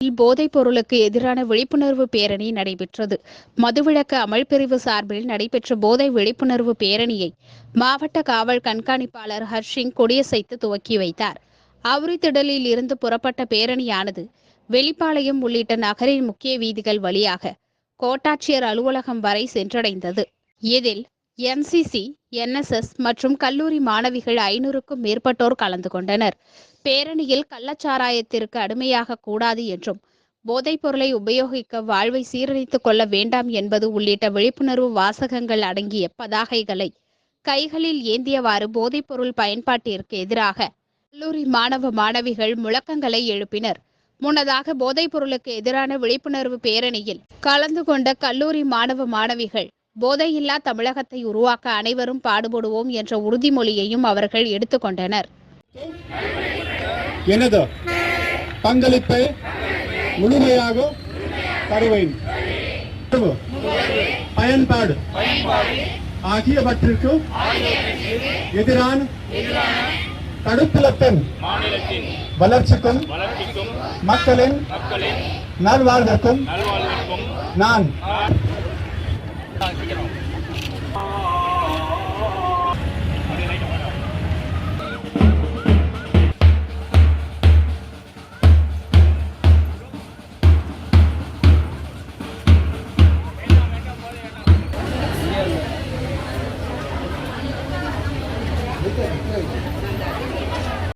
போதைப் பொருளுக்கு எதிரான விழிப்புணர்வு பேரணி நடைபெற்றது. மதுவிலக்கு அமல்பிரிவு சார்பில் நடைபெற்ற போதை விழிப்புணர்வு பேரணியை மாவட்ட காவல் கண்காணிப்பாளர் ஹர்ஷிங் கொடியசைத்து துவக்கி வைத்தார். அவுரித்திடலில் இருந்து புறப்பட்ட பேரணியானது வெளிப்பாளையம் உள்ளிட்ட நகரின் முக்கிய வீதிகள் வழியாக கோட்டாட்சியர் அலுவலகம் வரை சென்றடைந்தது. இதில் என்சிசி என்எஸ்எஸ் மற்றும் கல்லூரி மாணவிகள் ஐநூறுக்கும் மேற்பட்டோர் கலந்து கொண்டனர். பேரணியில் கள்ளச்சாராயத்திற்கு அடிமையாக கூடாது என்றும் போதைப் பொருளை உபயோகிக்க வாழ்வை சீரழித்துக் கொள்ள வேண்டாம் என்பது உள்ளிட்ட விழிப்புணர்வு வாசகங்கள் அடங்கிய பதாகைகளை கைகளில் ஏந்தியவாறு போதைப் பொருள் பயன்பாட்டிற்கு எதிராக கல்லூரி மாணவ மாணவிகள் முழக்கங்களை எழுப்பினர். முன்னதாக போதைப் பொருளுக்கு எதிரான விழிப்புணர்வு பேரணியில் கலந்து கொண்ட கல்லூரி மாணவ மாணவிகள் போதையில்லா தமிழகத்தை உருவாக்க அனைவரும் பாடுபடுவோம் என்ற உறுதிமொழியையும் அவர்கள் எடுத்துக்கொண்டனர். எனது பங்களிப்பை முழுமையாக தருவேன். பயன்பாடு ஆகியவற்றிற்கு எதிரான தடுப்புலத்தின் வளர்ச்சிக்கும் மக்களின் நல்வாழ்விற்கும் நான்